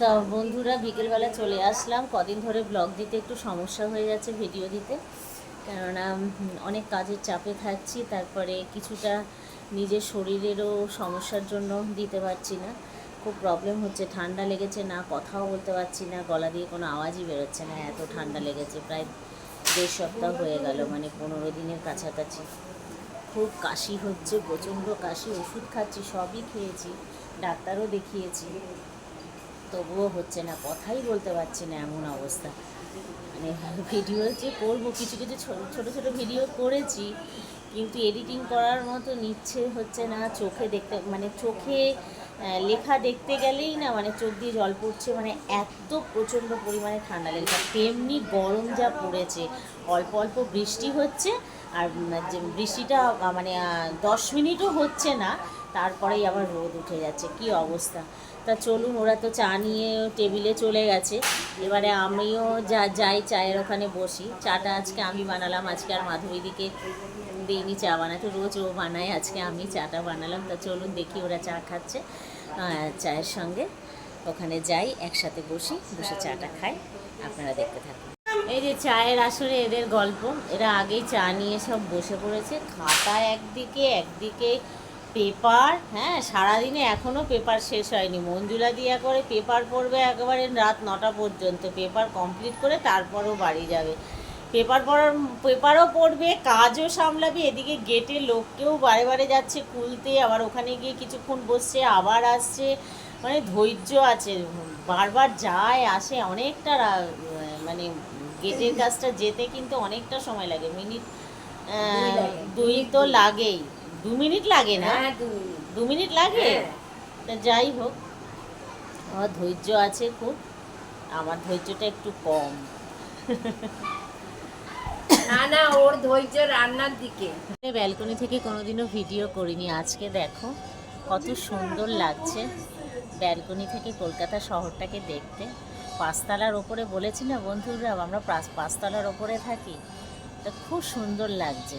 তা বন্ধুরা, বিকেলবেলা চলে আসলাম। কদিন ধরে ব্লগ দিতে একটু সমস্যা হয়ে যাচ্ছে ভিডিও দিতে। কেননা অনেক কাজের চাপে থাকছি, তারপরে কিছুটা নিজের শরীরেরও সমস্যার জন্য দিতে পারছি না। খুব প্রবলেম হচ্ছে, ঠান্ডা লেগেছে, না কথাও বলতে পারছি না, গলা দিয়ে কোনো আওয়াজই বেরোচ্ছে না, এত ঠান্ডা লেগেছে, প্রায় দেড় সপ্তাহ হয়ে গেল মানে পনেরো দিনের কাছাকাছি। খুব কাশি হচ্ছে, প্রচণ্ড কাশি, ওষুধ খাচ্ছি, সবই খেয়েছি, ডাক্তারও দেখিয়েছি। তবুও হচ্ছে না, কথাই বলতে পারছি না এমন অবস্থা। মানে ভিডিও যে করব, কিছু কিছু ছোটো ছোটো ভিডিও করেছি, কিন্তু এডিটিং করার মতো নিচ্ছে হচ্ছে না, চোখে দেখতে মানে চোখে লেখা দেখতে গেলেই না মানে চোখ দিয়ে জল পড়ছে মানে এত প্রচণ্ড পরিমাণে ঠান্ডা লেগেছে। তেমনি গরম যা পড়েছে, অল্প অল্প বৃষ্টি হচ্ছে, আর যে বৃষ্টিটা মানে দশ মিনিটও হচ্ছে না, তারপরেই আবার রোদ উঠে যাচ্ছে, কি অবস্থা? তা চলুন, ওরা তো চা নিয়ে টেবিলে চলে গেছে। এবারে আমিও যা, যাই চায়ের ওখানে বসি। চাটা আজকে আমি বানালাম, আজকে আর মাধবীদিকে দিইনি, চা বানাতে, রোজ ও বানায়, আজকে আমি চাটা বানালাম, তা চলুন দেখি ওরা চা খাচ্ছে চায়ের সঙ্গে। ওখানে যাই, একসাথে বসি, বসে চাটা খাই, আপনারা দেখতে থাকুন। এই যে চায়ের আসরে এদের গল্প, এরা আগেই চা নিয়ে সব বসে পড়েছে, খাতা একদিকে একদিকে, পেপার হ্যাঁ সারাদিনে এখনও পেপার শেষ হয়নি। মঞ্জুলা দিয়া করে পেপার পড়বে একেবারে রাত নটা পর্যন্ত, পেপার কমপ্লিট করে তারপরও বাড়ি যাবে। পেপার পড়ার পেপারও পড়বে কাজও সামলাবে এদিকে গেটে লোককেও বারে বারে যাচ্ছে খুলতে আবার ওখানে গিয়ে কিছুক্ষণ বসছে আবার আসছে মানে ধৈর্য আছে বারবার যায় আসে অনেকটা মানে গেটের কাজটা যেতে কিন্তু অনেকটা সময় লাগে মিনিট দুই তো লাগেই। দু মিনিট লাগে না? হ্যাঁ, দু মিনিট। লাগে? হ্যাঁ। তা যাই হোক আমার ধৈর্য আছে খুব আমার ধৈর্যটা একটু কম। না না ওর ধৈর্য রান্নার দিকে। ব্যালকনি থেকে কোনোদিনও ভিডিও করিনি। আজকে দেখো কত সুন্দর লাগছে ব্যালকনি থেকে কলকাতা শহরটাকে দেখতে। পাঁচতলার ওপরে বলেছি না বন্ধুরা আমরা পাঁচতলার ওপরে থাকি। তা খুব সুন্দর লাগছে।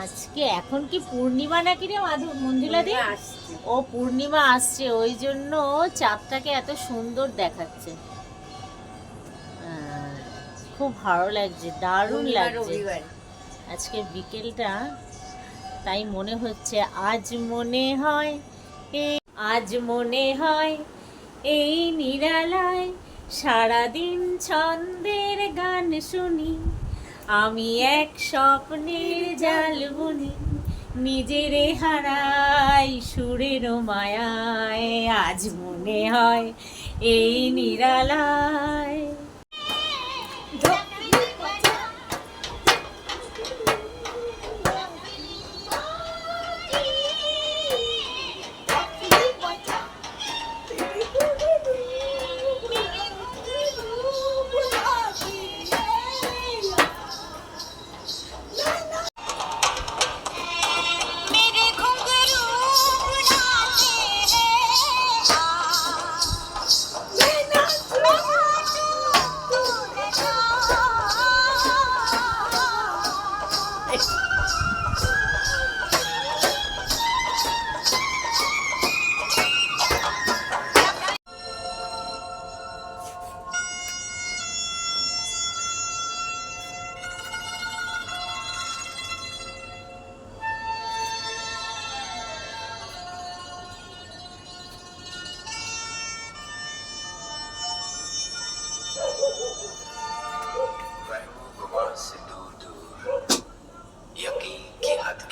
আজকে এখন কি পূর্ণিমা নাকি রে মাধু মঞ্জুলা দি? ও পূর্ণিমা আসছে ওই জন্য চাঁদটাকে এত সুন্দর দেখাচ্ছে। খুব ভালো লাগছে দারুণ লাগছে। আজকে বিকেলটা তাই মনে হচ্ছে আজ মনে হয় এই আজ মনে হয় এই নিরালায় সারাদিন ছন্দের গান শুনি। আমি এক স্বপ্নের জাল বুনি নিজেরে হারাই সুরের মায়ায়। আজ মনে হয় এই নিরালায়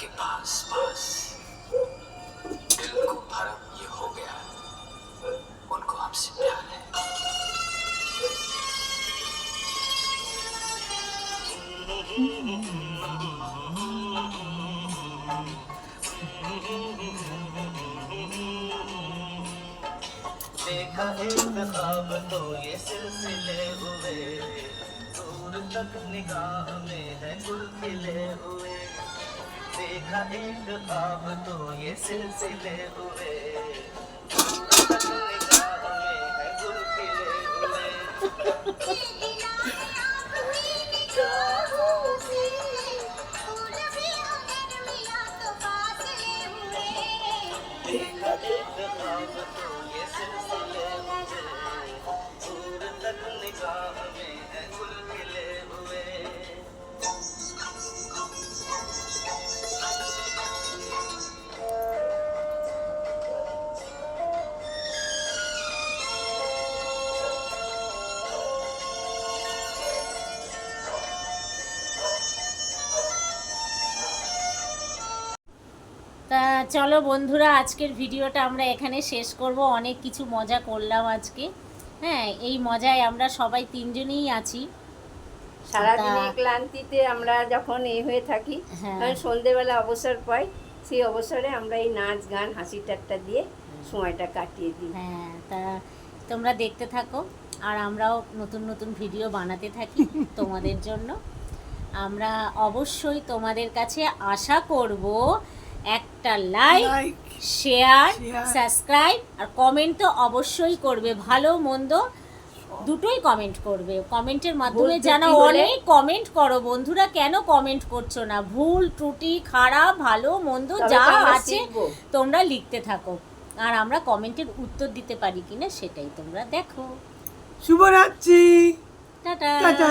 की पास पास दिल को भरम ये हो गया। उनको हमसे प्यार है। देखा एक ख्वाब तो ये सिलसिले हुए। दूर तक निगाह में है गुल खिले हुए। देखा एक ख्वाब तो ये सिलसिले हुए दूर तक निगाह में है गुल खिले हुए देखा एक ख्वाब तो ये सिलसिले চলো বন্ধুরা আজকের ভিডিওটা আমরা এখানে শেষ করব। অনেক কিছু মজা করলাম আজকে। হ্যাঁ এই মজায় আমরা সবাই তিনজনেই আছি। সারাদিনে ক্লান্তিতে আমরা যখন এ হয়ে থাকি হ্যাঁ। সন্ধেবেলা অবসর পাই সেই অবসরে আমরা এই নাচ গান হাসি ঠাট্টা দিয়ে সময়টা কাটিয়ে দিই। হ্যাঁ তা তোমরা দেখতে থাকো আর আমরাও নতুন নতুন ভিডিও বানাতে থাকি তোমাদের জন্য। আমরা অবশ্যই তোমাদের কাছে আশা করব একটা লাইক শেয়ার সাবস্ক্রাইব আর কমেন্ট তো অবশ্যই করবে ভালো মন্দ দুটোই কমেন্ট করবে। কমেন্টের মাধ্যমে জানা অনেক কমেন্ট করো বন্ধুরা কেন কমেন্ট করছ না? ভুল ত্রুটি খারাপ ভালো মন্দ যা আছে তোমরা লিখতে থাকো। আর আমরা কমেন্টের উত্তর দিতে পারি কিনা সেটাই তোমরা দেখো। শুভরাত্রি। টাটা। টাটা।